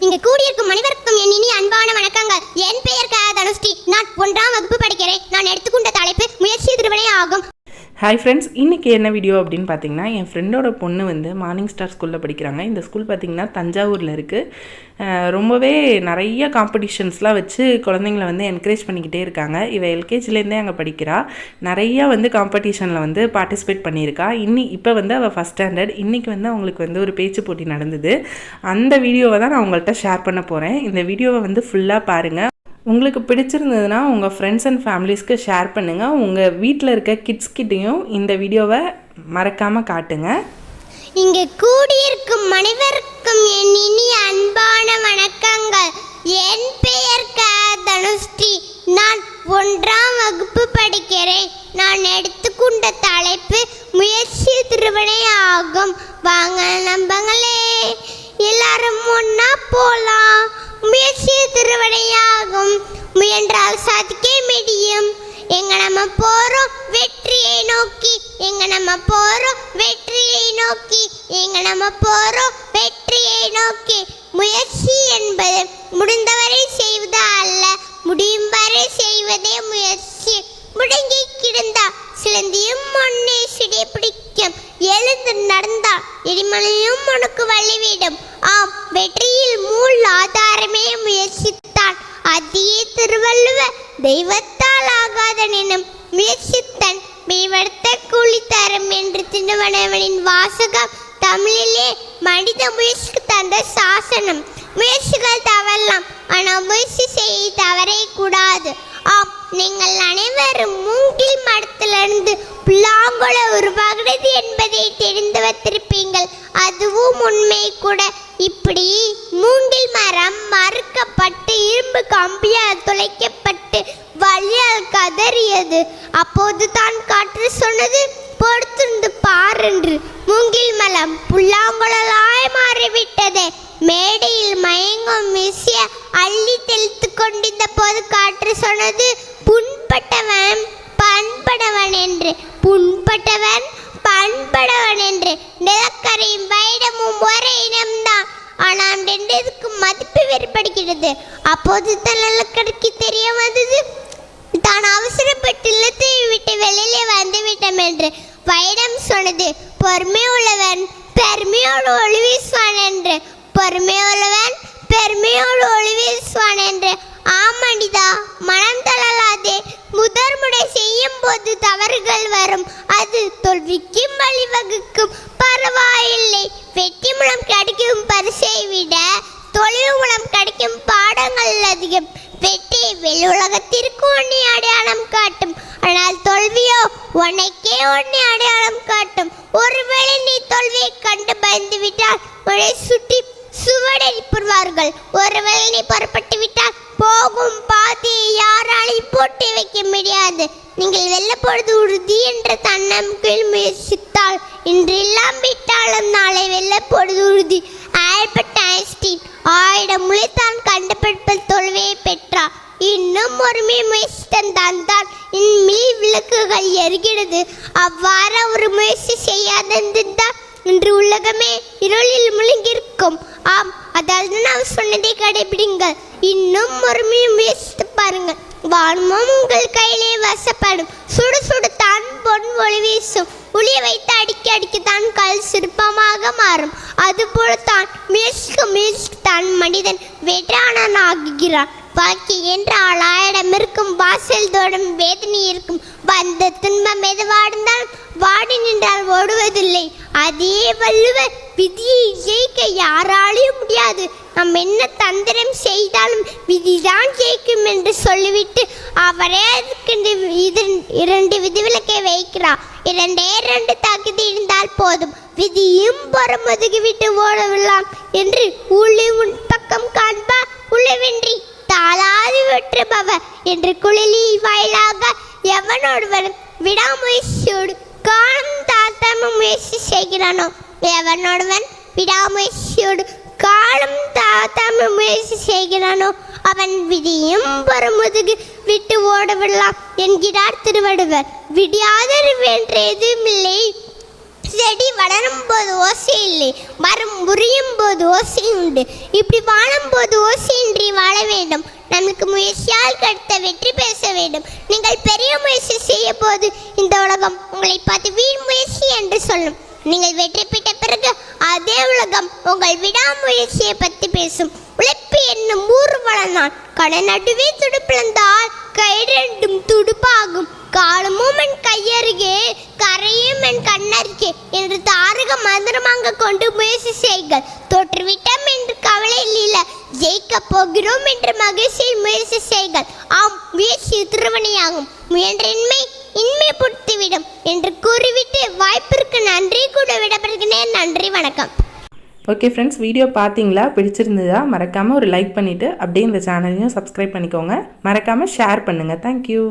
இங்கு கூடியிருக்கும் மனிதருக்கும் என் இனி அன்பான வணக்கங்கள். என் பெயர் க தனுஷ்டி நான் ஒன்றாம் வகுப்பு படிக்கிறேன். நான் எடுத்துக்கொண்ட தலைப்பு முயற்சி திருவினை ஆகும். ஹாய் ஃப்ரெண்ட்ஸ் இன்றைக்கி என்ன வீடியோ அப்படின்னு பார்த்தீங்கன்னா என் ஃப்ரெண்டோட பொண்ணு வந்து மார்னிங் ஸ்டார் ஸ்கூலில் படிக்கிறாங்க. இந்த ஸ்கூல் பார்த்திங்கன்னா தஞ்சாவூரில் இருக்குது ரொம்பவே நிறைய காம்படிஷன்ஸ்லாம் வச்சு குழந்தைங்கள வந்து என்கரேஜ் பண்ணிக்கிட்டே இருக்காங்க. இவ எல்கேஜிலேருந்தே அங்கே படிக்கிறா. நிறையா வந்து காம்படிஷனில் வந்து பார்ட்டிசிபேட் பண்ணியிருக்கா. இன்னி இப்போ வந்து அவள் ஃபஸ்ட் ஸ்டாண்டர்ட் இன்றைக்கி வந்து அவங்களுக்கு வந்து ஒரு பேச்சு போட்டி நடந்தது. அந்த வீடியோவை தான் நான் உங்கள்கிட்ட ஷேர் பண்ண போகிறேன் இந்த வீடியோவை வந்து ஃபுல்லாக பாருங்கள் உங்களுக்கு பிடிச்சிருந்ததுன்னா உங்கள் ஃப்ரெண்ட்ஸ் அண்ட் ஃபேமிலிஸ்க்கு ஷேர் பண்ணுங்கள் உங்கள் வீட்டில் இருக்க கிட்ஸ்கிட்டையும் இந்த வீடியோவை மறக்காமல் காட்டுங்க. இங்கே கூடியிருக்கும் அனைவருக்கும் என் இனி அன்பான வணக்கங்கள். என் பெயர் க. தனுஷ்டி. நான் ஒன்றாம் வகுப்பு படிக்கிறேன். நான் எடுத்துக்கொண்ட தலைப்பு முயற்சி திருவினை ஆகும். வாங்க நம்பங்களே எல்லாரும் ஒன்னா போலாம். முயற்சி திருவடையாகும். முயன்றால் சாதிக்க முடியும். எங்க நம்ம போறோம் வெற்றியை நோக்கி. எங்க நம்ம போறோம் வெற்றியை நோக்கி. எங்க நம்ம போறோம் வெற்றியை நோக்கி. முயற்சி என்பது முடிந்தவரை செய்வது அல்ல. முடியும் வரை செய்வதே முயற்சி. எரிமலையும் உனக்கு வழிவிடும். ஆம் வெற்றியில் மூல் ஆதாரமே முயற்சித்தான். அதையே திருவள்ளுவ தெய்வத்தால் ஆகாதனினும் முயற்சித்தன். மேம்படுத்த கூலி தரும் என்று திருவனவனின் வாசகம் தமிழிலே மனித முயற்சிக்கு தந்த சாசனம். முயற்சிகள் தவறலாம் ஆனால் முயற்சி செய்ய தவறே கூடாது. நீங்கள் அனைவரும் மூங்கில் மரத்திலிருந்து புல்லாங்குழ உருவாகிறது என்பதை தெரிந்து வைத்திருப்பீங்கள் அதுவும் உண்மை கூட. இப்படி மூங்கில் மரம் மறுக்கப்பட்டு இரும்பு கம்பியால் துளைக்கப்பட்டு வழியால் கதறியது. அப்போது தான் காற்று சொன்னது பொறுத்திருந்து பாரென்று மூங்கில் மலம் புல்லாங்குழலாய் மாறிவிட்டது. மேடையில் மயங்கும் விசிய அள்ளி தெளித்து கொண்டிருந்த போது காற்று சொன்னது புண்பட்டவன் பண்படவன் என்று புண்பட்டவன் பண்படவன் என்று. நிலக்கரையும் வைடமும் ஒரே இனம்தான். ஆனால் ரெண்டுக்கும் மதிப்பு வேறுபடுகிறது. அப்போது தான் நிலக்கரைக்கு தெரிய வந்தது. தான் அவசரப்பட்டு இல்லத்தை விட்டு வெளியிலே வந்து விட்டோம் என்று. வைடம் சொன்னது பொறுமை உள்ளவன் பெருமையோடு ஒளி வீசுவான் என்று. பொறுமை உள்ளவன் பெருமையோடு ஒளி வீசுவான் என்று ஆமணிதா மனம் தளராதே முதற் முறை செய்யும் போது தவறுகள் வரும். அது தோல்விக்கும் வழிவகுக்கும். பரவாயில்லை. வெற்றி மூலம் கிடைக்கும் பரிசை விட தொழில் மூலம் கிடைக்கும் பாடங்கள் அதிகம். வெற்றி வெளியுலகத்திற்கு உன்னை அடையாளம் காட்டும். ஆனால் தோல்வியோ உனக்கே உன்னை அடையாளம் காட்டும். ஒருவேளை நீ தோல்வியை கண்டு பயந்து விட்டால் உன்னை சுற்றி புரிவார்கள். ஒருவேளை நீ புறப்பட்டு விட்டால் போகும் யாராலையும் போட்டு வைக்க முடியாது. நீங்கள் வெல்லப்பொழுது உறுதி என்ற தன்னம்பிக்கையில் முயற்சித்தால் இன்று விட்டாலும் நாளை வெல்லப்பொழுது உறுதி. ஆல்பர்ட் ஐன்ஸ்டீன் ஆயிரம் முழுத்தான் கண்டுபிடிப்பில் தோல்வியை பெற்றார். இன்னும் ஒருமை முயற்சி தந்தான் தான் இன்மில் விளக்குகள் எரிகிறது. அவ்வாறு ஒரு முயற்சி செய்யாதிருந்தால் இன்று உலகமே இருளில் முழுங்கியிருக்கும். ஆம் அதாவது நான் சொன்னதை கடைபிடிங்கள் இன்னும் ஒரு முயற்சித்து பாருங்கள். வானமும் உங்கள் கையிலே வசப்படும். சுடு சுடு தான் பொன் ஒளி வீசும். ஒளிய வைத்து அடிக்க அடிக்கத்தான் கல் சிற்பமாக மாறும். அதுபோல தான் மியூசிக்கு மியூசிக் தான் மனிதன் வெற்றானன் ஆகுகிறான். வாழ்க்கை என்றால் ஆளாயிடம் இருக்கும் வாசல் தோடும் வேதனை இருக்கும். வந்த துன்பம் எது வாடினால் வாடி நின்றால் ஓடுவதில்லை. அதே வள்ளுவர் விதியை ஜெயிக்க யாராலையும் முடியாது. நாம் என்ன தந்திரம் செய்தாலும் விதிதான் ஜெயிக்கும் என்று சொல்லிவிட்டு அவரே அதுக்கு இது இரண்டு விதிவிலக்கை வைக்கிறார் இரண்டே இரண்டு தகுதி இருந்தால் போதும். விதியும் புறமுதுகி விட்டு ஓடவிடலாம் என்று உள்ளி உன் பக்கம் காண்பா. உழவென்றி தாளாது வெற்றுபவர். என்று குளிலி வாயிலாக எவனொருவனும் விடாமுயற்சியோடு காலம் தாத்தாம முயற்சி செய்கிறானோ எவனொருவன் விடாமுயற்சியோடு காலம் தாத்தாம முயற்சி செய்கிறானோ அவன் விதியும் முதுகு விட்டு ஓடவிடலாம் என்கிறார் திருவடுவர் விடியாதர் வென்ற எதுவுமில்லை செடி வளரும் போது ஓசை இல்லை மரம் முறியும் போது ஓசை உண்டு இப்படி வாழும் போது ஓசையின்றி வாழ வேண்டும் நமக்கு முயற்சியால் கிடைத்த வெற்றி பேச வேண்டும் நீங்கள் பெரிய முயற்சி செய்ய போது இந்த உலகம் உங்களை பார்த்து வீண் முயற்சி என்று சொல்லும் நீங்கள் வெற்றி பெற்ற பிறகு அதே உலகம் உங்கள் விடாமுயற்சியை பற்றி பேசும். உழைப்பு என்னும் ஊர்வலனால் கடை நடுவே துடுப்பிழந்தால் கை ரெண்டும் துடுப்பாகும். காலமும் என் கையருகே கரையும் என் கண்ணருகே என்று தாரக மந்திரமாக கொண்டு முயற்சி செய்கள் தோற்றுவிட்டோம் என்று கவலை இல்லை ஜெயிக்க போகிறோம் என்று மகிழ்ச்சியில் முயற்சி செய்கள் ஆம் முயற்சி திருவணியாகும் முயன்றின்மை இன்மை பொறுத்துவிடும் என்று கூறிவிட்டு வாய்ப்பிற்கு நன்றி கூட விடப்படுகிறேன் நன்றி வணக்கம். ஓகே ஃப்ரெண்ட்ஸ் வீடியோ பார்த்தீங்களா பிடிச்சிருந்ததா? மறக்காமல் ஒரு லைக் பண்ணிவிட்டு அப்படியே இந்த சேனலையும் சப்ஸ்கிரைப் பண்ணிக்கோங்க. மறக்காமல் ஷேர் பண்ணுங்கள் தேங்க்யூ